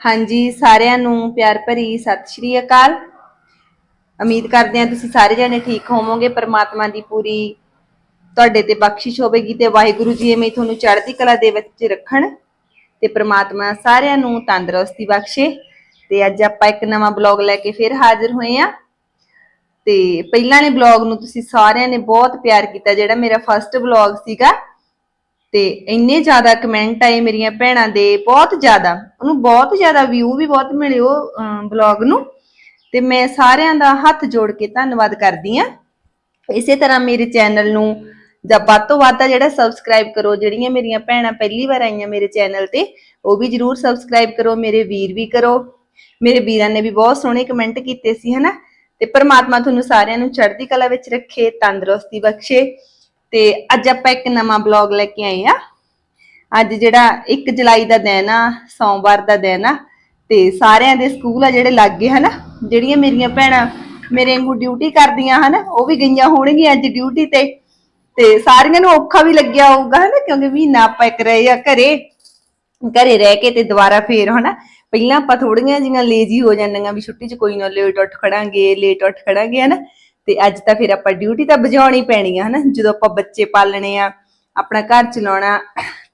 ਹਾਂਜੀ, ਸਾਰਿਆਂ ਨੂੰ ਪਿਆਰ ਭਰੀ ਸਤਿ ਸ਼੍ਰੀ ਅਕਾਲ। ਉਮੀਦ ਕਰਦੇ ਹਾਂ ਤੁਸੀਂ ਸਾਰੇ ਜਣੇ ਠੀਕ ਹੋਵੋਗੇ, ਪਰਮਾਤਮਾ ਦੀ ਪੂਰੀ ਤੁਹਾਡੇ ਤੇ ਬਖਸ਼ਿਸ਼ ਹੋਵੇਗੀ ਤੇ ਵਾਹਿਗੁਰੂ ਜੀ ਐਵੇਂ ਤੁਹਾਨੂੰ ਚੜ੍ਹਦੀ ਕਲਾ ਦੇ ਵਿੱਚ ਰੱਖਣ ਤੇ ਪ੍ਰਮਾਤਮਾ ਸਾਰਿਆਂ ਨੂੰ ਤੰਦਰੁਸਤੀ ਬਖਸ਼ੇ। ਤੇ ਅੱਜ ਆਪਾਂ ਇੱਕ ਨਵਾਂ ਬਲੌਗ ਲੈ ਕੇ ਫਿਰ ਹਾਜ਼ਰ ਹੋਏ ਆ ਤੇ ਪਹਿਲਾਂ ਨੇ ਬਲੌਗ ਨੂੰ ਤੁਸੀਂ ਸਾਰਿਆਂ ਨੇ ਬਹੁਤ ਪਿਆਰ ਕੀਤਾ, ਜਿਹੜਾ ਮੇਰਾ ਫਰਸਟ ਬਲੌਗ ਸੀਗਾ। ਤੇ ਇੰਨੇ ਜ਼ਿਆਦਾ ਕਮੈਂਟ ਆਏ ਮੇਰੀਆਂ ਭੈਣਾਂ ਦੇ, ਬਹੁਤ ਜ਼ਿਆਦਾ, ਉਹਨੂੰ ਬਹੁਤ ਜ਼ਿਆਦਾ ਵਿਊ ਵੀ ਬਹੁਤ ਮਿਲੇ ਉਹ ਬਲੌਗ ਨੂੰ। ਤੇ ਮੈਂ ਸਾਰਿਆਂ ਦਾ ਹੱਥ ਜੋੜ ਕੇ ਧੰਨਵਾਦ ਕਰਦੀ ਆ ਇਸੇ ਤਰ੍ਹਾਂ ਮੇਰੇ ਚੈਨਲ ਨੂੰ, ਜਾਂ ਵੱਧ ਤੋਂ ਵੱਧ ਜਿਹੜਾ ਸਬਸਕ੍ਰਾਈਬ ਕਰੋ, ਜਿਹੜੀਆਂ ਮੇਰੀਆਂ ਭੈਣਾਂ ਪਹਿਲੀ ਵਾਰ ਆਈਆਂ ਮੇਰੇ ਚੈਨਲ ਤੇ, ਉਹ ਵੀ ਜਰੂਰ ਸਬਸਕ੍ਰਾਈਬ ਕਰੋ, ਮੇਰੇ ਵੀਰ ਵੀ ਕਰੋ। ਮੇਰੇ ਵੀਰਾਂ ਨੇ ਵੀ ਬਹੁਤ ਸੋਹਣੇ ਕਮੈਂਟ ਕੀਤੇ ਸੀ, ਹਨਾ? ਤੇ ਪਰਮਾਤਮਾ ਤੁਹਾਨੂੰ ਸਾਰਿਆਂ ਨੂੰ ਚੜ੍ਹਦੀ ਕਲਾ ਵਿੱਚ ਰੱਖੇ, ਤੰਦਰੁਸਤੀ ਬਖਸ਼ੇ। ਤੇ ਅੱਜ ਆਪਾਂ ਇੱਕ ਨਵਾਂ ਬਲੌਗ ਲੈ ਕੇ ਆਏ ਆ। ਅੱਜ ਜਿਹੜਾ 1 ਜੁਲਾਈ ਦਾ ਦਿਨ ਆ, ਸੋਮਵਾਰ ਦਾ ਦਿਨ ਆ, ਤੇ ਸਾਰਿਆਂ ਦੇ ਸਕੂਲ ਆ ਜਿਹੜੇ ਲੱਗ ਹਨਾ, ਜਿਹੜੀਆਂ ਮੇਰੀਆਂ ਭੈਣਾਂ ਮੇਰੇ ਵਾਂਗੂ ਡਿਊਟੀ ਕਰਦੀਆਂ ਹਨਾ, ਉਹ ਵੀ ਗਈਆਂ ਹੋਣਗੀਆਂ ਅੱਜ ਡਿਊਟੀ ਤੇ। ਤੇ ਸਾਰਿਆਂ ਨੂੰ ਔਖਾ ਵੀ ਲੱਗਿਆ ਹੋਊਗਾ ਹਨਾ, ਕਿਉਂਕਿ ਮਹੀਨਾ ਆਪਾਂ ਇੱਕ ਰਹੇ ਆ ਘਰੇ ਘਰੇ ਰਹਿ ਕੇ ਤੇ ਦੁਬਾਰਾ ਫੇਰ ਹਨਾ, ਪਹਿਲਾਂ ਆਪਾਂ ਥੋੜੀਆਂ ਜੀਆਂ ਲੇਜ਼ੀ ਹੋ ਜਾਂਦੀਆਂ ਵੀ ਛੁੱਟੀ 'ਚ ਕੋਈ ਨਾ ਲੇਟ ਉੱਠ ਖੜਾਂਗੇ ਲੇਟ ਉੱਠ ਖੜਾਂਗੇ ਹਨਾ। ਤੇ ਅੱਜ ਤਾਂ ਫਿਰ ਆਪਾਂ ਡਿਊਟੀ ਤਾਂ ਵਜਾਉਣੀ ਪੈਣੀ ਆ, ਹਨਾ? ਜਦੋਂ ਆਪਾਂ ਬੱਚੇ ਪਾਲਣੇ ਆ, ਆਪਣਾ ਘਰ ਚਲਾਉਣਾ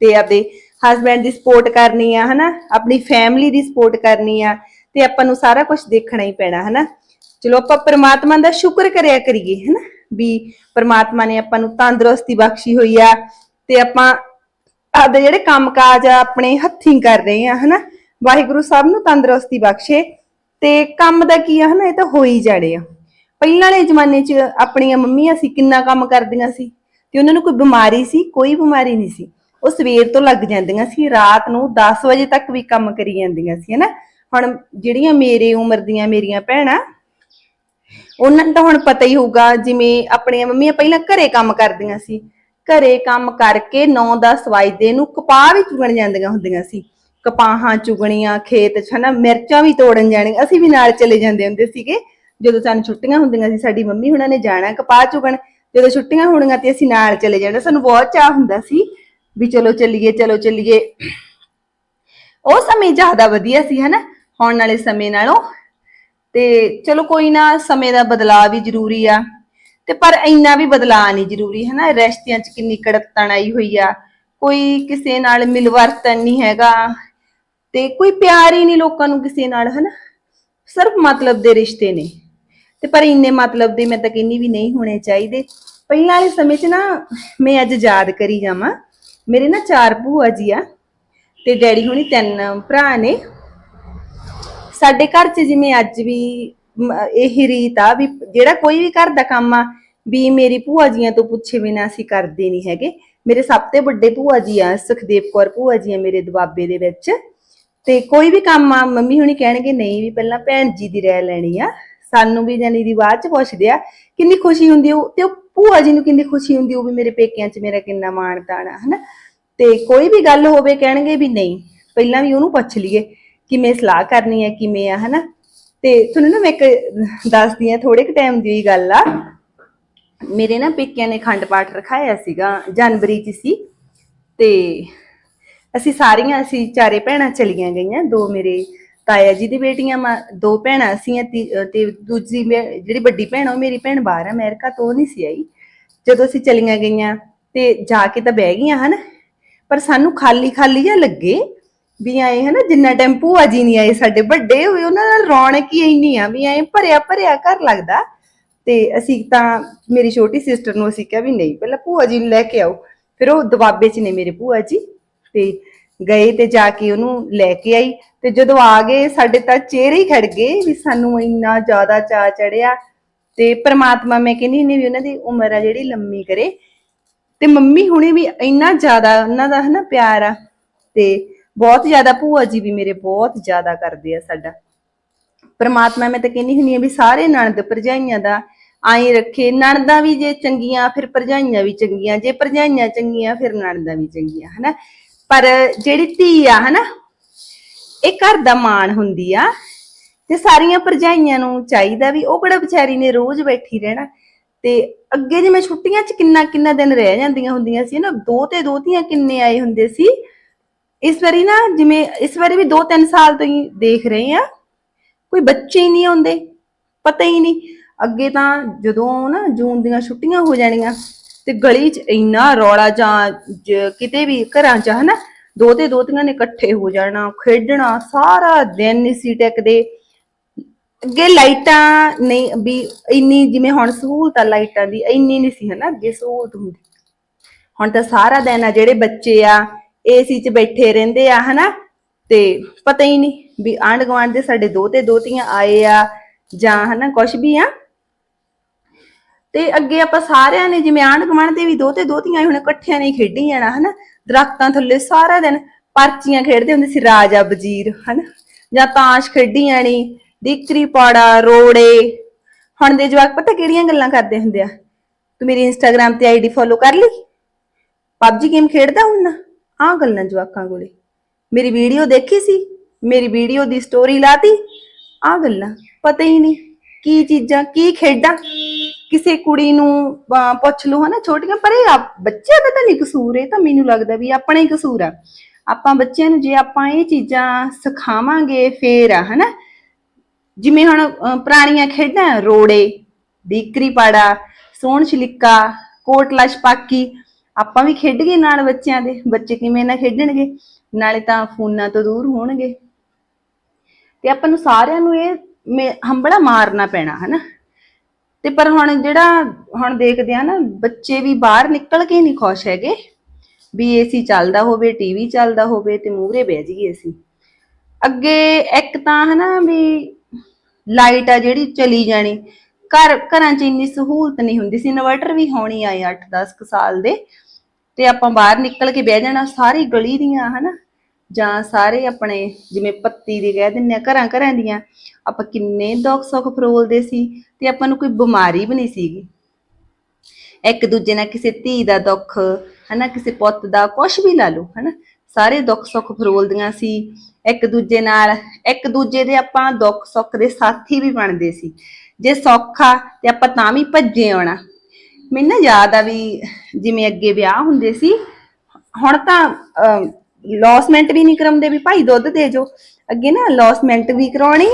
ਤੇ ਆਪਦੇ ਹਸਬੰਡ ਦੀ ਸਪੋਰਟ ਕਰਨੀ ਆ, ਹਨਾ? ਆਪਣੀ ਫੈਮਿਲੀ ਦੀ ਸਪੋਰਟ ਕਰਨੀ ਆ ਤੇ ਆਪਾਂ ਨੂੰ ਸਾਰਾ ਕੁਝ ਦੇਖਣਾ ਹੀ ਪੈਣਾ, ਹਨਾ? ਚਲੋ ਆਪਾਂ ਪ੍ਰਮਾਤਮਾ ਦਾ ਸ਼ੁਕਰ ਕਰਿਆ ਕਰੀਏ, ਹਨਾ? ਵੀ ਪ੍ਰਮਾਤਮਾ ਨੇ ਆਪਾਂ ਨੂੰ ਤੰਦਰੁਸਤੀ ਬਖਸ਼ੀ ਹੋਈ ਆ ਤੇ ਆਪਾਂ ਆਪਦੇ ਜਿਹੜੇ ਕੰਮਕਾਜ ਆ, ਆਪਣੇ ਹੱਥੀਂ ਕਰ ਰਹੇ ਆ, ਹਨਾ? ਵਾਹਿਗੁਰੂ ਸਾਹਿਬ ਨੂੰ ਤੰਦਰੁਸਤੀ ਬਖਸ਼ੇ ਤੇ ਕੰਮ ਦਾ ਕੀ ਆ, ਹਨਾ? ਇਹ ਤਾਂ ਹੋ ਹੀ ਜਾਣੇ ਆ। ਪਹਿਲਾਂ ਵਾਲੇ ਜ਼ਮਾਨੇ 'ਚ ਆਪਣੀਆਂ ਮੰਮੀਆਂ ਸੀ, ਕਿੰਨਾ ਕੰਮ ਕਰਦੀਆਂ ਸੀ। ਤੇ ਉਹਨਾਂ ਨੂੰ ਕੋਈ ਬਿਮਾਰੀ ਸੀ, ਕੋਈ ਬਿਮਾਰੀ ਨਹੀਂ ਸੀ। ਉਹ ਸਵੇਰ ਤੋਂ ਲੱਗ ਜਾਂਦੀਆਂ ਸੀ, ਰਾਤ ਨੂੰ 10 ਵਜੇ ਤੱਕ ਵੀ ਕੰਮ ਕਰੀ ਜਾਂਦੀਆਂ ਸੀ, ਹਨਾ। ਹੁਣ ਜਿਹੜੀਆਂ ਮੇਰੇ ਉਮਰ ਦੀਆਂ ਮੇਰੀਆਂ ਭੈਣਾਂ, ਉਹਨਾਂ ਨੂੰ ਤਾਂ ਹੁਣ ਪਤਾ ਹੀ ਹੋਊਗਾ, ਜਿਵੇਂ ਆਪਣੀਆਂ ਮੰਮੀਆਂ ਪਹਿਲਾਂ ਘਰੇ ਕੰਮ ਕਰਦੀਆਂ ਸੀ। ਘਰੇ ਕੰਮ ਕਰਕੇ 9-10 ਵਜੇ ਨੂੰ ਕਪਾਹ ਵੀ ਚੁਗਣ ਜਾਂਦੀਆਂ ਹੁੰਦੀਆਂ ਸੀ। ਕਪਾਹਾਂ ਚੁਗਣੀਆਂ, ਖੇਤ 'ਚ, ਹਨਾ, ਮਿਰਚਾਂ ਵੀ ਤੋੜਨ ਜਾਣੀਆਂ, ਅਸੀਂ ਵੀ ਨਾਲ ਚਲੇ ਜਾਂਦੇ ਹੁੰਦੇ ਸੀਗੇ। ਜਦੋਂ ਸਾਨੂੰ ਛੁੱਟੀਆਂ ਹੁੰਦੀਆਂ ਸੀ, ਸਾਡੀ ਮੰਮੀ ਹੁਣਾਂ ਨੇ ਜਾਣਾ ਕਪਾਹ ਚੁਗਣ, ਜਦੋਂ ਛੁੱਟੀਆਂ ਹੋਣੀਆਂ ਤੇ ਅਸੀਂ ਨਾਲ ਚਲੇ ਜਾਣਾ। ਸਾਨੂੰ ਬਹੁਤ ਚਾਹ ਹੁੰਦਾ ਸੀ ਵੀ ਚਲੋ ਚੱਲੀਏ ਚਲੋ ਚੱਲੀਏ। ਉਹ ਸਮੇਂ ਜ਼ਿਆਦਾ ਵਧੀਆ ਸੀ, ਹਨਾ? ਹੁਣ ਵਾਲੇ ਸਮੇਂ ਨਾਲੋਂ। ਤੇ ਚਲੋ ਕੋਈ ਨਾ, ਸਮੇਂ ਦਾ ਬਦਲਾਅ ਵੀ ਜ਼ਰੂਰੀ ਆ। ਤੇ ਪਰ ਇੰਨਾ ਵੀ ਬਦਲਾਅ ਨਹੀਂ ਜ਼ਰੂਰੀ ਹੈ ਨਾ ਰਿਸ਼ਤਿਆਂ 'ਚ ਕਿੰਨੀ ਕੜਤਣ ਆਈ ਹੋਈ ਆ। ਕੋਈ ਕਿਸੇ ਨਾਲ ਮਿਲਵਰਤਨ ਨਹੀਂ ਹੈਗਾ। ਤੇ ਕੋਈ ਪਿਆਰ ਹੀ ਨਹੀਂ ਲੋਕਾਂ ਨੂੰ ਕਿਸੇ ਨਾਲ, ਹਨਾ? ਸਿਰਫ ਮਤਲਬ ਦੇ ਰਿਸ਼ਤੇ ਨੇ। ਤੇ ਪਰ ਇੰਨੇ ਮਤਲਬ ਦੇ ਮੈਂ ਤਾਂ ਕਹਿੰਨੀ ਵੀ ਨਹੀਂ ਹੋਣੇ ਚਾਹੀਦੇ। ਪਹਿਲਾਂ ਵਾਲੇ ਸਮੇਂ 'ਚ ਨਾ ਮੈਂ ਅੱਜ ਯਾਦ ਕਰੀ ਜਾਵਾਂ। ਮੇਰੇ ਨਾ ਚਾਰ ਭੂਆ ਜੀ ਆ ਤੇ ਡੈਡੀ ਹੁਣੀ ਤਿੰਨ ਭਰਾ ਨੇ। ਸਾਡੇ ਘਰ 'ਚ ਜਿਵੇਂ ਅੱਜ ਵੀ ਇਹ ਰੀਤ ਆ ਵੀ ਜਿਹੜਾ ਕੋਈ ਵੀ ਘਰ ਦਾ ਕੰਮ ਆ ਵੀ ਮੇਰੀ ਭੂਆ ਜੀਆਂ ਤੋਂ ਪੁੱਛੇ ਬਿਨਾਂ ਅਸੀਂ ਕਰਦੇ ਨਹੀਂ ਹੈਗੇ। ਮੇਰੇ ਸਭ ਤੋਂ ਵੱਡੇ ਭੂਆ ਜੀ ਆ, ਸੁਖਦੇਵ ਕੌਰ ਭੂਆ ਜੀ ਆ ਮੇਰੇ ਦਬਾਬੇ ਦੇ ਵਿੱਚ। ਤੇ ਕੋਈ ਵੀ ਕੰਮ ਆ, ਮੰਮੀ ਹੁਣੀ ਕਹਿਣਗੇ, ਨਹੀਂ ਵੀ ਪਹਿਲਾਂ ਭੈਣ ਜੀ ਦੀ ਰਹਿ ਲੈਣੀ ਆ। ਸਾਨੂੰ ਵੀ ਜਾਨੀ ਦੀ ਬਾਅਦ ਚ ਪੁੱਛਦੇ ਆ, ਕਿੰਨੀ ਖੁਸ਼ੀ ਹੁੰਦੀ ਉਹ, ਤੇ ਉਹ ਭੂਆ ਜੀ ਨੂੰ ਕਿੰਨੀ ਖੁਸ਼ੀ ਹੁੰਦੀ ਉਹ ਵੀ ਮੇਰੇ ਪੇਕਿਆਂ 'ਚ ਮੇਰਾ ਕਿੰਨਾ ਮਾਣ ਤਾਣ ਆ, ਹਨਾ? ਤੇ ਕੋਈ ਵੀ ਗੱਲ ਹੋਵੇ ਕਹਿਣਗੇ ਵੀ ਨਹੀਂ, ਪਹਿਲਾਂ ਵੀ ਉਹਨੂੰ ਪੁੱਛ ਲਈਏ ਕਿਵੇਂ ਸਲਾਹ ਕਰਨੀ ਹੈ ਕਿਵੇਂ ਆ, ਹਨਾ? ਤੇ ਤੁਹਾਨੂੰ ਨਾ ਮੈਂ ਇੱਕ ਦੱਸਦੀ ਆ ਥੋੜੇ ਕੁ ਟਾਈਮ ਦੀ ਗੱਲ ਆ। ਮੇਰੇ ਨਾ ਪੇਕਿਆਂ ਨੇ ਖੰਡ ਪਾਠ ਰਖਾਇਆ ਸੀਗਾ, ਜਨਵਰੀ 'ਚ ਸੀ। ਤੇ ਅਸੀਂ ਸਾਰੀਆਂ, ਅਸੀਂ ਚਾਰੇ ਭੈਣਾਂ ਚਲੀਆਂ ਗਈਆਂ, ਦੋ ਮੇਰੇ ਤਾਇਆ ਜੀ ਦੀ ਬੇਟੀਆਂ ਵਾ ਦੋ ਭੈਣਾਂ ਸੀ ਤੇ ਦੂਜੀ ਮੇ- ਜਿਹੜੀ ਵੱਡੀ ਭੈਣ ਆ, ਉਹ ਮੇਰੀ ਭੈਣ ਬਾਹਰ ਆ ਅਮਰੀਕਾ ਤੋਂ ਉਹ ਨਹੀਂ ਸੀ ਆਈ। ਜਦੋਂ ਅਸੀਂ ਚਲੀਆਂ ਗਈਆਂ ਤੇ ਜਾ ਕੇ ਤਾਂ ਬਹਿ ਗਈਆਂ ਹਨ? ਪਰ ਸਾਨੂੰ ਖਾਲੀ ਖਾਲੀ ਜਿਹਾ ਲੱਗੇ ਵੀ ਆਏ ਹਨਾ? ਜਿੰਨਾ ਟਾਈਮ ਭੂਆ ਜੀ ਨਹੀਂ ਆਏ ਸਾਡੇ ਵੱਡੇ ਹੋਏ ਉਹਨਾਂ ਨਾਲ ਰੌਣਕ ਹੀ ਇੰਨੀ ਆ ਵੀ ਐ ਭਰਿਆ ਭਰਿਆ ਘਰ ਲੱਗਦਾ। ਤੇ ਅਸੀਂ ਤਾਂ ਮੇਰੀ ਛੋਟੀ ਸਿਸਟਰ ਨੂੰ ਅਸੀਂ ਕਿਹਾ ਵੀ ਨਹੀਂ ਪਹਿਲਾਂ ਭੂਆ ਜੀ ਨੂੰ ਲੈ ਕੇ ਆਓ। ਫਿਰ ਉਹ ਦਬਾਬੇ 'ਚ ਨੇ ਮੇਰੇ ਭੂਆ ਜੀ। ਤੇ ਗਏ ਤੇ ਜਾ ਕੇ ਉਹਨੂੰ ਲੈ ਕੇ ਆਈ ਤੇ ਜਦੋਂ ਆ ਗਏ, ਸਾਡੇ ਤਾਂ ਚਿਹਰੇ ਹੀ ਖੜ ਗਏ ਵੀ ਸਾਨੂੰ ਇੰਨਾ ਜ਼ਿਆਦਾ ਚਾ ਚੜਿਆ ਤੇ ਪ੍ਰਮਾਤਮਾ ਮੈਂ ਕਹਿੰਦੀ ਨੇ ਵੀ ਉਹਨਾਂ ਦੀ ਉਮਰ ਆ ਜਿਹੜੀ ਲੰਮੀ ਕਰੇ ਤੇ ਮੰਮੀ ਹੁਣੇ ਵੀ ਇੰਨਾ ਜ਼ਿਆਦਾ ਉਹਨਾਂ ਦਾ ਹਨਾ ਪਿਆਰ ਆ ਤੇ ਬਹੁਤ ਜ਼ਿਆਦਾ ਭੂਆ ਜੀ ਵੀ ਮੇਰੇ ਬਹੁਤ ਜ਼ਿਆਦਾ ਕਰਦੇ ਆ ਸਾਡਾ। ਪ੍ਰਮਾਤਮਾ ਮੈਂ ਤਾਂ ਕਹਿੰਦੀ ਹੁੰਦੀ ਆ ਵੀ ਸਾਰੇ ਨਣਦ ਭਰਜਾਈਆਂ ਦਾ ਆਈ ਰੱਖੇ, ਨਣਦਾਂ ਵੀ ਜੇ ਚੰਗੀਆਂ ਫਿਰ ਭਰਜਾਈਆਂ ਵੀ ਚੰਗੀਆਂ, ਜੇ ਭਰਜਾਈਆਂ ਚੰਗੀਆਂ ਫਿਰ ਨਣਦਾਂ ਵੀ ਚੰਗੀਆਂ, ਹਨਾ? ਪਰ ਜਿਹੜੀ ਧੀ ਆ, ਹਨਾ, ਇਹ ਘਰ ਦਾ ਮਾਣ ਹੁੰਦੀ ਆ ਤੇ ਸਾਰੀਆਂ ਭਰਜਾਈਆਂ ਨੂੰ ਚਾਹੀਦਾ ਵੀ ਉਹ ਕਿਹੜਾ ਵਿਚਾਰੀ ਨੇ ਰੋਜ਼ ਬੈਠੀ ਰਹਿਣਾ। ਤੇ ਅੱਗੇ ਜਿਵੇਂ ਛੁੱਟੀਆਂ 'ਚ ਕਿੰਨਾ ਕਿੰਨਾ ਦਿਨ ਰਹਿ ਜਾਂਦੀਆਂ ਹੁੰਦੀਆਂ ਸੀ ਨਾ ਦੋ ਤੇ ਦੋ ਧੀਆਂ ਕਿੰਨੇ ਆਏ ਹੁੰਦੇ ਸੀ। ਇਸ ਵਾਰੀ ਨਾ ਜਿਵੇਂ ਇਸ ਵਾਰੀ ਵੀ 2-3 ਸਾਲ ਤੋਂ ਹੀ ਦੇਖ ਰਹੇ ਆ, ਕੋਈ ਬੱਚੇ ਹੀ ਨਹੀਂ ਆਉਂਦੇ, ਪਤਾ ਹੀ ਨਹੀਂ। ਅੱਗੇ ਤਾਂ ਜਦੋਂ ਨਾ ਜੂਨ ਦੀਆਂ ਛੁੱਟੀਆਂ ਹੋ ਜਾਣੀਆਂ ਤੇ ਗਲੀ 'ਚ ਇੰਨਾ ਰੌਲਾ ਜਾਂ ਜ- ਕਿਤੇ ਵੀ ਘਰਾਂ 'ਚ ਹਨਾ, ਦੋਤੇ ਦੋਤੀਆਂ ਨੇ ਇਕੱਠੇ ਹੋ ਜਾਣਾ, ਖੇਡਣਾ, ਸਾਰਾ ਦਿਨ ਨਹੀਂ ਸੀ ਟਿਕਦੇ। ਅੱਗੇ ਲਾਈਟਾਂ ਨਹੀਂ, ਵੀ ਇੰਨੀ ਜਿਵੇਂ ਹੁਣ ਸਹੂਲਤ ਆ ਲਾਈਟਾਂ ਦੀ, ਇੰਨੀ ਨਹੀਂ ਸੀ ਹਨਾ ਅੱਗੇ ਸਹੂਲਤ ਹੁੰਦੀ। ਹੁਣ ਤਾਂ ਸਾਰਾ ਦਿਨ ਆ ਜਿਹੜੇ ਬੱਚੇ ਆ, ਏਸੀ 'ਚ ਬੈਠੇ ਰਹਿੰਦੇ ਆ ਹਨਾ, ਤੇ ਪਤਾ ਹੀ ਨਹੀਂ ਵੀ ਆਂਢ ਗੁਆਂਢ ਦੇ ਸਾਡੇ ਦੋਤੇ ਦੋਤੀਆਂ ਆਏ ਆ ਜਾਂ ਹਨਾ ਕੁਛ ਵੀ ਆ। ਤੇ ਅੱਗੇ ਆਪਾਂ ਸਾਰਿਆਂ ਨੇ ਜਿਵੇਂ ਆਂਢ ਗੁਆਂਢ ਦੇ ਵੀ ਦੋਤੇ ਦੋਤੀਆਂ ਹੁਣ ਇਕੱਠਿਆਂ ਨੇ ਖੇਡੀ ਜਾਣਾ, ਹਨਾ? ਦਰਖਤਾਂ ਥੱਲੇ ਸਾਰਾ ਦਿਨ ਪਰਚੀਆਂ ਖੇਡਦੇ ਹੁੰਦੇ ਸੀ ਰਾਜਾ ਵਜ਼ੀਰ, ਹਨਾ? ਜਾਂ ਤਾਸ਼ ਖੇਡੀ ਜਾਣੀ ਦੀਕਰੀ ਪਾੜਾ, ਰੋੜੇ। ਹੁਣ ਦੇ ਜਵਾਕ ਪਤਾ ਕਿਹੜੀਆਂ ਗੱਲਾਂ ਕਰਦੇ ਹੁੰਦੇ ਆ? ਤੂੰ ਮੇਰੀ ਇੰਸਟਾਗ੍ਰam ਤੇ ਆਈਡੀ ਫੋਲੋ ਕਰ ਲਈ? ਪਬਜੀ ਗੇਮ ਖੇਡਦਾ ਹੁਣ ਨਾ? ਆਹ ਗੱਲਾਂ ਜਵਾਕਾਂ ਕੋਲੇ। ਮੇਰੀ ਵੀਡੀਓ ਦੇਖੀ ਸੀ? ਮੇਰੀ ਵੀਡੀਓ ਦੀ ਸਟੋਰੀ ਲਾਤੀ? ਆਹ ਗੱਲਾਂ। ਪਤਾ ਹੀ ਨਹੀਂ ਕੀ ਚੀਜ਼ਾਂ, ਕੀ ਖੇਡਾਂ? ਕਿਸੇ ਕੁੜੀ ਨੂੰ ਅਹ, ਪੁੱਛ ਲਓ ਹਨਾ ਛੋਟੀਆਂ ਪਰ ਇਹ ਆਪ- ਬੱਚਿਆਂ ਦਾ ਤਾਂ ਨਹੀਂ ਕਸੂਰ ਇਹ ਤਾਂ ਮੈਨੂੰ ਲੱਗਦਾ ਵੀ ਆਪਣਾ ਹੀ ਕਸੂਰ ਆ। ਆਪਾਂ ਬੱਚਿਆਂ ਨੂੰ ਜੇ ਆਪਾਂ ਇਹ ਚੀਜ਼ਾਂ ਸਿਖਾਵਾਂਗੇ ਫੇਰ ਆ ਹਨਾ। ਜਿਵੇਂ ਹੁਣ ਅਹ, ਪੁਰਾਣੀਆਂ ਖੇਡਾਂ ਰੋੜੇ ਦੀਕਰੀ ਪਾੜਾ ਸੋਹਣ ਛਿਲਿੱਕਾ ਕੋਟਲਾ ਛਪਾਕੀ ਆਪਾਂ ਵੀ ਖੇਡ ਗਏ ਨਾਲ ਬੱਚਿਆਂ ਦੇ। ਬੱਚੇ ਕਿਵੇਂ ਨਾ ਖੇਡਣਗੇ ਨਾਲੇ ਤਾਂ ਫੋਨਾਂ ਤੋਂ ਦੂਰ ਹੋਣਗੇ। ਤੇ ਆਪਾਂ ਨੂੰ ਸਾਰਿਆਂ ਨੂੰ ਇਹ ਮੇ- ਹੰਬੜਾ ਮਾਰਨਾ ਪੈਣਾ ਹਨਾ। ਤੇ ਪਰ ਹੁਣ ਜਿਹੜਾ ਹੁਣ ਦੇਖਦੇ ਆ ਨਾ, ਬੱਚੇ ਵੀ ਬਾਹਰ ਨਿਕਲ ਕੇ ਨਹੀਂ ਖੁਸ਼ ਹੈਗੇ। ਵੀ ਏਸੀ ਚੱਲਦਾ ਹੋਵੇ ਟੀਵੀ ਚੱਲਦਾ ਹੋਵੇ ਤੇ ਮੂਹਰੇ ਬਹਿ ਜਾਈਏ ਅਸੀਂ। ਅੱਗੇ ਇੱਕ ਤਾਂ ਹਨਾ ਵੀ ਲਾਈਟ ਆ ਜਿਹੜੀ ਚਲੀ ਜਾਣੀ। ਘਰ, ਘਰਾਂ 'ਚ ਇੰਨੀ ਸਹੂਲਤ ਨਹੀਂ ਹੁੰਦੀ ਸੀ। ਇਨਵਰਟਰ ਵੀ ਹੋਣੀ ਆਏ 8-10 ਕੁ ਸਾਲ ਦੇ। ਤੇ ਆਪਾਂ ਬਾਹਰ ਨਿਕਲ ਕੇ ਬਹਿ ਜਾਣਾ, ਸਾਰੀ ਗਲੀ ਦੀਆਂ ਹਨਾ ਜਾਂ ਸਾਰੇ ਆਪਣੇ ਜਿਵੇਂ ਪੱਤੀ ਦੇ ਕਹਿ ਦਿੰਨੇ ਆ, ਘਰਾਂ ਘਰਾਂ ਦੀਆਂ, ਆਪਾਂ ਕਿੰਨੇ ਦੁੱਖ ਸੁੱਖ ਫਰੋਲਦੇ ਸੀ ਤੇ ਆਪਾਂ ਨੂੰ ਕੋਈ ਬਿਮਾਰੀ ਵੀ ਨਹੀਂ ਸੀਗੀ। ਇੱਕ ਦੂਜੇ ਨਾਲ ਕਿਸੇ ਧੀ ਦਾ ਦੁੱਖ, ਹਨਾ, ਕਿਸੇ ਪੁੱਤ ਦਾ ਕੁਝ ਵੀ ਲਾ ਲਓ, ਹਨਾ, ਸਾਰੇ ਦੁੱਖ ਸੁੱਖ ਫਰੋਲਦੀਆਂ ਸੀ। ਇੱਕ ਦੂਜੇ ਨਾਲ, ਇੱਕ ਦੂਜੇ ਦੇ ਆਪਾਂ ਦੁੱਖ ਸੁੱਖ ਦੇ ਸਾਥੀ ਵੀ ਬਣਦੇ ਸੀ। ਜੇ ਸੌਖਾ ਤੇ ਆਪਾਂ ਤਾਂ ਵੀ ਭੱਜੇ ਆਉਣਾ। ਮੈਨੂੰ ਨਾ ਯਾਦ ਆ ਵੀ ਜਿਵੇਂ ਅੱਗੇ ਵਿਆਹ ਹੁੰਦੇ ਸੀ, ਹੁਣ ਤਾਂ ਲੌਸਮੈਂਟ ਵੀ ਨਹੀਂ ਕਰਾਉਂਦੇ ਵੀ ਭਾਈ ਦੁੱਧ ਦੇ ਜੋ। ਅੱਗੇ ਨਾ ਲੌਸਮੈਂਟ ਵੀ ਕਰਾਉਣੀ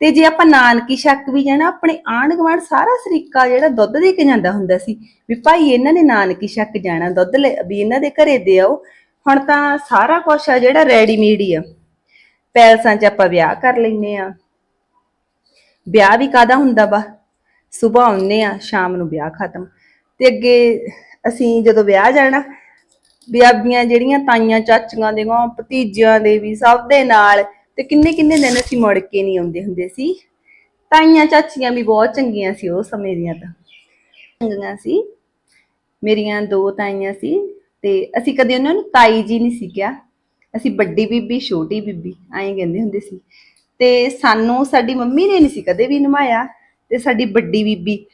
ਤੇ ਜੇ ਆਪਾਂ ਨਾਨਕੀ ਸ਼ੱਕ ਵੀ ਜਾਣਾ ਆਪਣੇ ਆਂਢ ਗੁਆਂਢ ਸਾਰਾ ਸਰੀਕਾ ਜਿਹੜਾ ਦੁੱਧ ਦੇ ਕੇ ਜਾਂਦਾ ਹੁੰਦਾ ਸੀ ਵੀ ਭਾਈ ਇਹਨਾਂ ਨੇ ਨਾਨਕੀ ਸ਼ੱਕ ਜਾਣਾ ਦੁੱਧ ਲੈ, ਵੀ ਇਹਨਾਂ ਦੇ ਘਰੇ ਦੇ ਆਓ ਹੁਣ ਤਾਂ ਸਾਰਾ ਕੁਝ ਆ ਜਿਹੜਾ ਰੈਡੀਮੇਡ ਹੀ ਆ। ਪੈਲਸਾਂ 'ਚ ਆਪਾਂ ਵਿਆਹ ਕਰ ਲੈਨੇ ਆ ਵਿਆਹ ਵੀ ਕਾਦਾ ਹੁੰਦਾ ਵਾ? ਸਵੇਰ ਆਉਂਦੇ ਆ ਸ਼ਾਮ ਨੂੰ ਵਿਆਹ ਖਤਮ। ਤੇ ਅੱਗੇ ਅਸੀਂ ਜਦੋਂ ਵਿਆਹ ਜਾਣਾ ਵੀ ਆਪਦੀਆਂ ਜਿਹੜੀਆਂ ਤਾਈਆਂ, ਚਾਚੀਆਂ ਦੇ ਗਾਂ ਭਤੀਜਿਆਂ ਦੇ ਵੀ ਸਭ ਦੇ ਨਾਲ। ਤੇ ਕਿੰਨੇ ਕਿੰਨੇ ਦਿਨ ਅਸੀਂ ਮੁੜ ਕੇ ਨਹੀਂ ਆਉਂਦੇ ਹੁੰਦੇ ਸੀ। ਤਾਈਆਂ, ਚਾਚੀਆਂ ਵੀ ਬਹੁਤ ਚੰਗੀਆਂ ਸੀ ਉਹ ਸਮੇਂ ਦੀਆਂ ਤਾਂ। ਚੰਗੀਆਂ ਸੀ। ਮੇਰੀਆਂ ਦੋ ਤਾਈਆਂ ਸੀ ਤੇ ਅਸੀਂ ਕਦੇ ਉਹਨਾਂ ਨੂੰ ਤਾਈ ਜੀ ਨਹੀਂ ਸੀ ਕਿਹਾ। ਅਸੀਂ ਵੱਡੀ ਬੀਬੀ, ਛੋਟੀ ਬੀਬੀ, ਐਂ ਕਹਿੰਦੇ ਹੁੰਦੇ ਸੀ। ਤੇ ਸਾਨੂੰ ਸਾਡੀ ਮੰਮੀ ਨੇ ਨਹੀਂ ਸੀ ਕਦੇ ਵੀ ਨਿਭਾਇਆ ਤੇ ਸਾਡੀ ਵੱਡੀ ਬੀਬੀ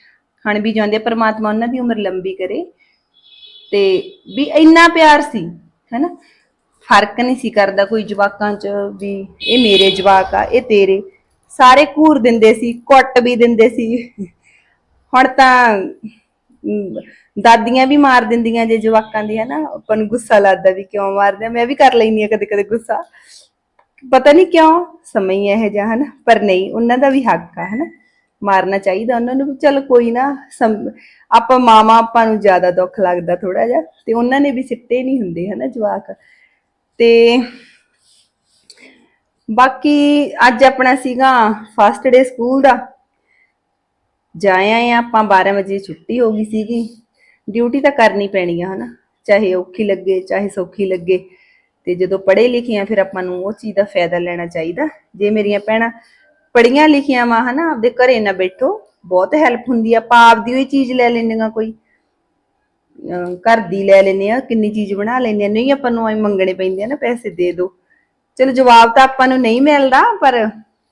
ਹਣ ਵੀ ਜਾਂਦੇ ਪਰਮਾਤਮਾ ਉਹਨਾਂ ਦੀ ਉਮਰ ਲੰਬੀ ਕਰੇ। ਤੇ ਵੀ ਇੰਨਾ ਪਿਆਰ ਸੀ, ਹੈਨਾ? ਫ਼ਰਕ ਨਹੀਂ ਸੀ ਕਰਦਾ ਕੋਈ ਜਵਾਕਾਂ 'ਚ ਵੀ ਇਹ ਮੇਰੇ ਜਵਾਕ ਆ, ਇਹ ਤੇਰੇ। ਸਾਰੇ ਘੂਰ ਦਿੰਦੇ ਸੀ, ਕੁੱਟ ਵੀ ਦਿੰਦੇ ਸੀ। ਹੁਣ ਤਾਂ ਦਾਦੀਆਂ ਵੀ ਮਾਰ ਦਿੰਦੀਆਂ ਜੇ ਜਵਾਕਾਂ ਦੀ, ਹਨਾ? ਆਪਾਂ ਨੂੰ ਗੁੱਸਾ ਲੱਗਦਾ ਵੀ ਕਿਉਂ ਮਾਰਦੇ ਆ? ਮੈਂ ਵੀ ਕਰ ਲੈਂਦੀ ਆ ਕਦੇ ਕਦੇ ਗੁੱਸਾ। ਪਤਾ ਨਹੀਂ ਕਿਉਂ, ਸਮਾਂ ਹੀ ਇਹੋ ਜਿਹਾ, ਹਨਾ? ਪਰ ਨਹੀਂ, ਉਹਨਾਂ ਦਾ ਵੀ ਹੱਕ ਆ, ਹਨਾ? ਮਾਰਨਾ ਚਾਹੀਦਾ ਉਹਨਾਂ ਨੂੰ ਵੀ ਚਲ ਕੋਈ ਨਾ ਆਪਾਂ ਮਾਮਾ ਆਪਾਂ ਨੂੰ ਜ਼ਿਆਦਾ ਦੁੱਖ ਲੱਗਦਾ ਥੋੜਾ ਜਿਹਾ, ਤੇ ਉਹਨਾਂ ਨੇ ਵੀ ਸਿੱਟੇ ਨਹੀਂ ਹੁੰਦੇ ਹਨਾ ਜਵਾਕ। ਤੇ ਬਾਕੀ ਅੱਜ ਆਪਣਾ ਸੀਗਾ ਫਸਟ ਡੇ ਸਕੂਲ ਦਾ। ਜਾਏ ਆਏ ਆਪਾਂ 12 ਵਜੇ ਛੁੱਟੀ ਹੋ ਗਈ ਸੀਗੀ। ਡਿਊਟੀ ਤਾਂ ਕਰਨੀ ਪੈਣੀ ਆ ਹਨਾ, ਚਾਹੇ ਔਖੀ ਲੱਗੇ, ਚਾਹੇ ਸੌਖੀ ਲੱਗੇ। ਤੇ ਜਦੋਂ ਪੜ੍ਹੇ ਲਿਖੇ ਆ, ਫਿਰ ਆਪਾਂ ਨੂੰ ਉਹ ਚੀਜ਼ ਦਾ ਫਾਇਦਾ ਲੈਣਾ ਚਾਹੀਦਾ। ਜੇ ਮੇਰੀਆਂ ਭੈਣਾਂ ਪੜੀਆਂ ਲਿਖੀਆਂ ਵਾ, ਹਨਾ? ਆਪਦੇ ਘਰੇ ਨਾ ਬੈਠੋ। ਬਹੁਤ ਹੈਲਪ ਹੁੰਦੀ ਆ। ਆਪਾਂ ਆਪਦੀ ਉਹੀ ਚੀਜ਼ ਲੈ ਲੈਂਦੀਆਂ ਕੋਈ। ਘਰ ਦੀ ਲੈ ਲੈਂਦੇ ਆ ਕਿੰਨੀ ਚੀਜ਼ ਬਣਾ ਲੈਂਦੇ ਆ ਨਹੀਂ, ਆਪਾਂ ਨੂੰ ਐ ਮੰਗਣੇ ਪੈਂਦੇ ਆ ਨਾ, ਪੈਸੇ ਦੇ ਦਿਓ ਚਲੋ, ਜਵਾਬ ਤਾਂ ਆਪਾਂ ਨੂੰ ਨਹੀਂ ਮਿਲਦਾ, ਪਰ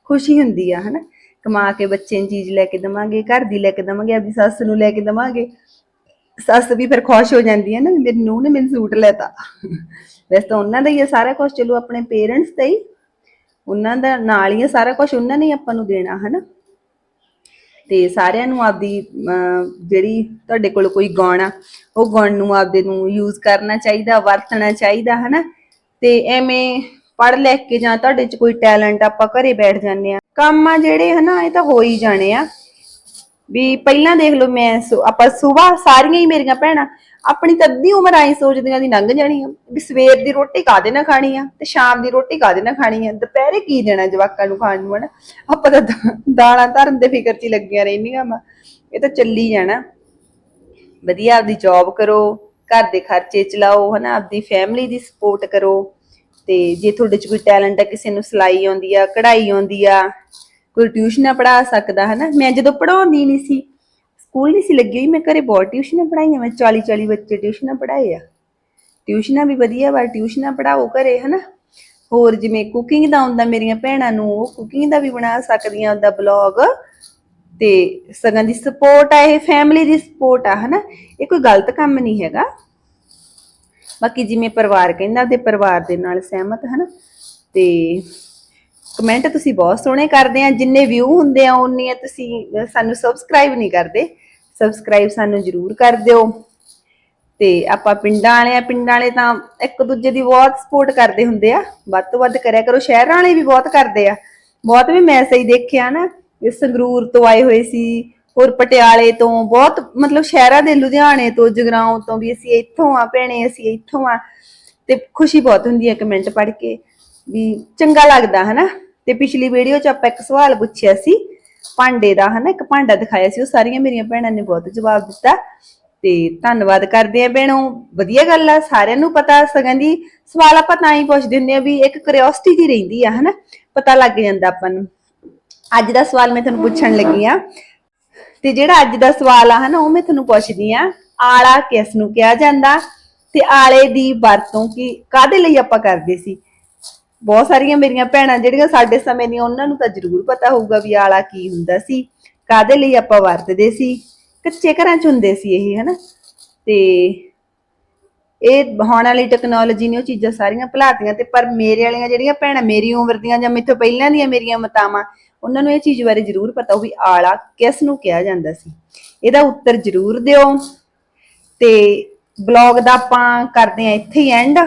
ਖੁਸ਼ੀ ਹੁੰਦੀ ਆ, ਹਨਾ? ਕਮਾ ਕੇ ਬੱਚੇ ਨੂੰ ਚੀਜ਼ ਲੈ ਕੇ ਦਵਾਂਗੇ, ਘਰ ਦੀ ਲੈ ਕੇ ਦਵਾਂਗੇ ਆਪਣੀ ਸੱਸ ਨੂੰ ਲੈ ਕੇ ਦਵਾਂਗੇ। ਸੱਸ ਵੀ ਫਿਰ ਖੁਸ਼ ਹੋ ਜਾਂਦੀ ਹੈ ਨਾ ਵੀ ਮੇਰੀ ਨੂੰਹ ਨੇ ਮੈਨੂੰ ਸੂਟ ਲੈਤਾ। ਵੈਸੇ ਤਾਂ ਉਹਨਾਂ ਦਾ ਹੀ ਆ ਸਾਰਾ ਕੁਝ ਚਲੋ, ਆਪਣੇ ਪੇਰੈਂਟਸ ਦਾ ਹੀ। ਉਹਨਾਂ ਦਾ ਨਾਲ ਹੀ ਆ ਸਾਰਾ ਕੁਝ ਉਹਨਾਂ ਨੇ ਆਪਾਂ ਨੂੰ ਦੇਣਾ ਹਨਾ? ਤੇ ਸਾਰਿਆਂ ਨੂੰ ਆਪਦੀ ਅਮ, ਜਿਹੜੀ ਤੁਹਾਡੇ ਕੋਲ ਕੋਈ ਗੁਣ ਆ ਉਹ ਗੁਣ ਨੂੰ ਆਪਦੇ ਨੂੰ ਯੂਜ਼ ਕਰਨਾ ਚਾਹੀਦਾ ਵਰਤਣਾ ਚਾਹੀਦਾ ਹਨਾ? ਤੇ ਐਵੇਂ ਪੜ੍ਹ ਲਿਖ ਕੇ ਜਾਂ ਤੁਹਾਡੇ 'ਚ ਕੋਈ ਟੈਲੈਂਟ ਆਪਾਂ ਘਰੇ ਬੈਠ ਜਾਂਦੇ ਆ। ਕੰਮ ਆ ਜਿਹੜੇ ਹਨਾ ਇਹ ਤਾਂ ਹੋ ਹੀ ਜਾਣੇ ਆ। ਵੀ ਪਹਿਲਾਂ ਦੇਖ ਲਓ ਮੈਂ ਸੁ- ਆਪਾਂ ਸਵੇਰ ਸਾਰੀਆਂ ਹੀ ਮੇਰੀਆਂ ਭੈਣਾਂ ਆਪਣੀ ਤਾਂ ਅੱਧੀ ਉਮਰ ਆਈ ਸੋਚਦੀਆਂ ਦੀ ਲੰਘ ਜਾਣੀ ਆ, ਵੀ ਸਵੇਰ ਦੀ ਰੋਟੀ ਕਾਦੇ ਨਾਲ ਖਾਣੀ ਆ ਤੇ ਸ਼ਾਮ ਦੀ ਰੋਟੀ ਕਾਦੇ ਨਾਲ ਖਾਣੀ ਆ, ਦੁਪਹਿਰੇ ਕੀ ਦੇਣਾ ਜਵਾਕਾਂ ਨੂੰ ਖਾਣ ਨੂੰ ਹਨਾ? ਆਪਾਂ ਤਾਂ ਦਾ- ਦਾਲਾਂ ਧਰਨ ਦੇ ਫਿਕਰ 'ਚ ਹੀ ਲੱਗੀਆਂ ਰਹਿੰਦੀਆਂ ਵਾ। ਇਹ ਤਾਂ ਚੱਲੀ ਜਾਣਾ। ਵਧੀਆ ਆਪਦੀ ਜੌਬ ਕਰੋ, ਘਰ ਦੇ ਖਰਚੇ ਚਲਾਓ ਹਨਾ, ਆਪਦੀ ਫੈਮਿਲੀ ਦੀ ਸਪੋਰਟ ਕਰੋ ਤੇ ਜੇ ਤੁਹਾਡੇ 'ਚ ਕੋਈ ਟੈਲੈਂਟ ਆ, ਕਿਸੇ ਨੂੰ ਸਿਲਾਈ ਆਉਂਦੀ ਆ, ਕਢਾਈ ਆਉਂਦੀ ਆ ਕੋਈ ਟਿਊਸ਼ਨਾਂ ਪੜ੍ਹਾ ਸਕਦਾ, ਹਨਾ? ਮੈਂ ਜਦੋਂ ਪੜਾਉਂਦੀ ਨਹੀਂ ਸੀ, ਸਕੂਲ ਨਹੀਂ ਸੀ ਲੱਗੀ ਹੋਈ, ਮੈਂ ਘਰੇ ਬਹੁਤ ਟਿਊਸ਼ਨਾਂ ਪੜਾਈਆਂ ਮੈਂ 40 40 ਬੱਚੇ ਟਿਊਸ਼ਨਾਂ ਪੜਾਏ ਆ। ਟਿਊਸ਼ਨਾਂ ਵੀ ਵਧੀਆ ਵਾ ਟਿਊਸ਼ਨਾਂ ਪੜਾਓ ਘਰੇ, ਹਨਾ? ਹੋਰ ਜਿਵੇਂ ਕੁਕਿੰਗ ਦਾ ਆਉਂਦਾ ਮੇਰੀਆਂ ਭੈਣਾਂ ਨੂੰ ਉਹ ਕੁਕਿੰਗ ਦਾ ਵੀ ਬਣਾ ਸਕਦੀਆਂ, ਉਹਦਾ ਬਲੌਗ ਤੇ ਸਗਨ ਦੀ ਸਪੋਰਟ ਆ, ਇਹ ਫੈਮਿਲੀ ਦੀ ਸਪੋਰਟ ਆ, ਹਨਾ? ਇਹ ਕੋਈ ਗਲਤ ਕੰਮ ਨਹੀਂ ਹੈਗਾ। ਬਾਕੀ ਜਿਵੇਂ ਪਰਿਵਾਰ ਕਹਿੰਦਾ ਤੇ ਪਰਿਵਾਰ ਦੇ ਨਾਲ ਸਹਿਮਤ, ਹਨਾ? ਤੇ ਕਮੈਂਟ ਤੁਸੀਂ ਬਹੁਤ ਸੋਹਣੇ ਕਰਦੇ ਆ, ਜਿੰਨੇ ਵਿਊ ਹੁੰਦੇ ਆ ਉਨੀਆਂ ਤੁਸੀਂ ਸਾਨੂੰ ਸਬਸਕ੍ਰਾਈਬ ਨਹੀਂ ਕਰਦੇ। ਸਬਸਕ੍ਰਾਈਬ ਸਾਨੂੰ ਜਰੂਰ ਕਰ ਦਿਓ। ਤੇ ਆਪਾਂ ਪਿੰਡਾਂ ਵਾਲੇ ਆ, ਪਿੰਡਾਂ ਵਾਲੇ ਤਾਂ ਇੱਕ ਦੂਜੇ ਦੀ ਬਹੁਤ ਸਪੋਰਟ ਕਰਦੇ ਹੁੰਦੇ ਆ। ਵੱਧ ਤੋਂ ਵੱਧ ਕਰਿਆ ਕਰੋ, ਸ਼ਹਿਰਾਂ ਵਾਲੇ ਵੀ ਬਹੁਤ ਕਰਦੇ ਆ। ਬਹੁਤ ਵੀ ਮੈਸੇਜ ਸਹੀ ਦੇਖਿਆ ਨਾ, ਇਹ ਸੰਗਰੂਰ ਤੋਂ ਆਏ ਹੋਏ ਸੀ, ਹੋਰ ਪਟਿਆਲੇ ਤੋਂ, ਬਹੁਤ ਮਤਲਬ ਸ਼ਹਿਰਾਂ ਦੇ ਲੁਧਿਆਣੇ ਤੋਂ, ਜਗਰਾਉਂ ਤੋਂ ਵੀ ਅਸੀਂ ਇੱਥੋਂ ਆ, ਭੈਣੇ ਅਸੀਂ ਇੱਥੋਂ ਆ। ਤੇ ਖੁਸ਼ੀ ਬਹੁਤ ਹੁੰਦੀ ਹੈ ਕਮੈਂਟ ਪੜ੍ਹ ਕੇ, ਵੀ ਚੰਗਾ ਲੱਗਦਾ, ਹਨਾ? ਤੇ ਪਿਛਲੀ ਵੀਡੀਓ 'ਚ ਆਪਾਂ ਇੱਕ ਸਵਾਲ ਪੁੱਛਿਆ ਸੀ, ਭਾਂਡੇ ਦਾ, ਹਨਾ? ਇੱਕ ਭਾਂਡਾ ਦਿਖਾਇਆ ਸੀ, ਉਹ ਸਾਰੀਆਂ ਮੇਰੀਆਂ ਭੈਣਾਂ ਨੇ ਬਹੁਤ ਜਵਾਬ ਦਿੱਤਾ ਤੇ ਧੰਨਵਾਦ ਕਰਦੇ ਆ ਭੈਣੋ, ਵਧੀਆ ਗੱਲ ਆ, ਸਾਰਿਆਂ ਨੂੰ ਪਤਾ ਸਗੋਂ ਦੀ ਸਵਾਲ ਆਪਾਂ ਤਾਂ ਹੀ ਪੁੱਛ ਦਿੰਦੇ ਆ ਵੀ ਇੱਕ ਕਿਉਰਿਓਸਿਟੀ ਜੀ ਰਹਿੰਦੀ ਆ, ਹਨਾ? ਪਤਾ ਲੱਗ ਜਾਂਦਾ ਆਪਾਂ ਨੂੰ। ਅੱਜ ਦਾ ਸਵਾਲ ਮੈਂ ਤੁਹਾਨੂੰ ਪੁੱਛਣ ਲੱਗੀ ਆ, ਤੇ ਜਿਹੜਾ ਅੱਜ ਦਾ ਸਵਾਲ ਆ, ਹਨਾ, ਉਹ ਮੈਂ ਤੁਹਾਨੂੰ ਪੁੱਛਦੀ ਆ, ਆਲਾ ਕਿਸ ਨੂੰ ਕਿਹਾ ਜਾਂਦਾ ਤੇ ਆਲੇ ਦੀ ਵਰਤੋਂ ਕੀ ਕਾਦੇ ਲਈ ਆਪਾਂ ਕਰਦੇ ਸੀ? ਬਹੁਤ ਸਾਰੀਆਂ ਮੇਰੀਆਂ ਭੈਣਾਂ ਜਿਹੜੀਆਂ ਸਾਡੇ ਸਮੇਂ ਦੀਆਂ, ਉਹਨਾਂ ਨੂੰ ਤਾਂ ਜ਼ਰੂਰ ਪਤਾ ਹੋਊਗਾ ਵੀ ਆਲਾ ਕੀ ਹੁੰਦਾ ਸੀ ਕਾਦੇ ਲਈ ਆਪਾਂ ਵਰਤਦੇ ਸੀ, ਕੱਚੇ ਘਰਾਂ 'ਚ ਹੁੰਦੇ ਸੀ ਇਹ, ਹਨਾ? ਤੇ ਇਹ ਹੁਣ ਵਾਲੀ ਟੈਕਨੋਲੋਜੀ ਨੇ ਉਹ ਚੀਜ਼ਾਂ ਸਾਰੀਆਂ ਭੁਲਾਤੀਆਂ ਤੇ ਪਰ ਮੇਰੇ ਵਾਲੀਆਂ ਜਿਹੜੀਆਂ ਭੈਣਾਂ, ਮੇਰੀ ਉਮਰ ਦੀਆਂ ਜਾਂ ਮੇਥੋਂ ਪਹਿਲਾਂ ਦੀਆਂ ਮੇਰੀਆਂ ਮਤਾਵਾਂ, ਉਹਨਾਂ ਨੂੰ ਇਹ ਚੀਜ਼ ਬਾਰੇ ਜ਼ਰੂਰ ਪਤਾ ਹੋਊ ਵੀ ਆਲਾ ਕਿਸ ਨੂੰ ਕਿਹਾ ਜਾਂਦਾ ਸੀ। ਇਹਦਾ ਉੱਤਰ ਜ਼ਰੂਰ ਦਿਓ ਤੇ ਬਲੌਗ ਦਾ ਆਪਾਂ ਕਰਦੇ ਆ ਇੱਥੇ ਹੀ ਐਂਡ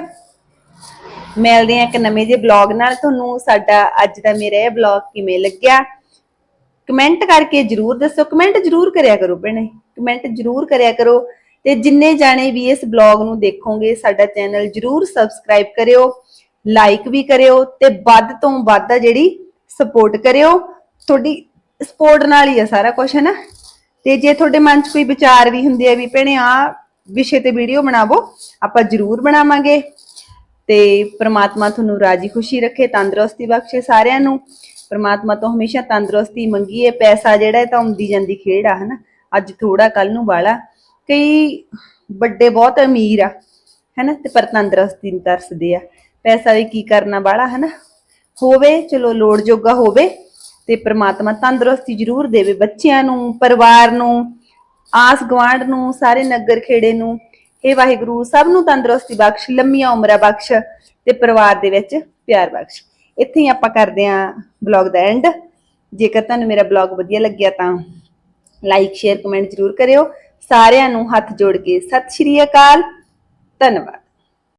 ਮਿਲਦੇ ਹਾਂ ਇੱਕ ਨਵੇਂ ਜਿਹੇ ਬਲੌਗ ਨਾਲ। ਤੁਹਾਨੂੰ ਸਾਡਾ ਅੱਜ ਦਾ ਮੇਰਾ ਇਹ ਬਲੌਗ ਕਿਵੇਂ ਲੱਗਿਆ? ਕਮੈਂਟ ਕਰਕੇ ਜਰੂਰ ਦੱਸੋ। ਕਮੈਂਟ ਜਰੂਰ ਕਰਿਆ ਕਰੋ ਭੈਣੇ। ਕਮੈਂਟ ਜਰੂਰ ਕਰਿਆ ਕਰੋ। ਤੇ ਜਿੰਨੇ ਜਾਣੇ ਵੀ ਇਸ ਬਲੌਗ ਨੂੰ ਦੇਖੋਗੇ, ਸਾਡਾ ਚੈਨਲ ਜਰੂਰ ਸਬਸਕ੍ਰਾਈਬ ਕਰਿਓ ਲਾਈਕ ਵੀ ਕਰਿਓ ਤੇ ਵੱਧ ਤੋਂ ਵੱਧ ਜਿਹੜੀ ਸਪੋਰਟ ਕਰਿਓ। ਤੁਹਾਡੀ ਸਪੋਰਟ ਨਾਲ ਹੀ ਆ ਸਾਰਾ ਕੁਝ ਹੈ ਨਾ ਤੇ ਜੇ ਤੁਹਾਡੇ ਮਨ 'ਚ ਕੋਈ ਵਿਚਾਰ ਵੀ ਹੁੰਦੇ ਆ ਵੀ ਭੈਣੇ ਆ ਵਿਸ਼ੇ ਤੇ ਵੀਡੀਓ ਬਣਾਵੋ, ਆਪਾਂ ਜਰੂਰ ਬਣਾਵਾਂਗੇ। ਤੇ ਪ੍ਰਮਾਤਮਾ ਤੁਹਾਨੂੰ ਰਾਜੀ ਖੁਸ਼ੀ ਰੱਖੇ, ਤੰਦਰੁਸਤੀ ਬਖਸ਼ੇ ਸਾਰਿਆਂ ਨੂੰ। ਪ੍ਰਮਾਤਮਾ ਤੋਂ ਹਮੇਸ਼ਾ ਤੰਦਰੁਸਤੀ ਮੰਗੀਏ, ਪੈਸਾ ਜਿਹੜਾ ਤਾਂ ਆਉਂਦੀ ਜਾਂਦੀ ਖੇਡ ਆ, ਹਨਾ? ਅੱਜ ਥੋੜਾ ਕੱਲ ਨੂੰ ਵਾਲਾ। ਕਈ ਵੱਡੇ ਬਹੁਤ ਅਮੀਰ ਆ, ਹਨਾ? ਤੇ ਪਰ ਤੰਦਰੁਸਤੀ ਨੂੰ ਤਰਸਦੇ ਆ। ਪੈਸਾ ਵੀ ਕੀ ਕਰਨਾ ਵਾਲਾ, ਹਨਾ? ਹੋਵੇ, ਚਲੋ ਲੋੜ ਜੋਗਾ ਹੋਵੇ, ਤੇ ਪ੍ਰਮਾਤਮਾ ਤੰਦਰੁਸਤੀ ਜ਼ਰੂਰ ਦੇਵੇ। ਬੱਚਿਆਂ ਨੂੰ, ਪਰਿਵਾਰ ਨੂੰ ਆਸ ਗਵਾਂਢ ਨੂੰ, ਸਾਰੇ ਨਗਰ ਖੇੜੇ ਨੂੰ ਹੇ ਵਾਹਿਗੁਰੂ ਸਭ ਨੂੰ ਤੰਦਰੁਸਤੀ ਬਖਸ਼, ਲੰਮੀਆਂ ਉਮਰਾਂ ਬਖਸ਼ ਤੇ ਪਰਿਵਾਰ ਦੇ ਵਿੱਚ ਪਿਆਰ ਬਖਸ਼। ਇੱਥੇ ਹੀ ਆਪਾਂ ਕਰਦੇ ਆਂ ਬਲੌਗ ਦਾ ਐਂਡ ਜੇਕਰ ਤੁਹਾਨੂੰ ਮੇਰਾ ਬਲੌਗ ਵਧੀਆ ਲੱਗਿਆ ਤਾਂ ਲਾਈਕ ਸ਼ੇਅਰ ਕਮੈਂਟ ਜ਼ਰੂਰ ਕਰਿਓ। ਸਾਰਿਆਂ ਨੂੰ ਹੱਥ ਜੋੜ ਕੇ ਸਤਿ ਸ਼੍ਰੀ ਅਕਾਲ। ਧੰਨਵਾਦ।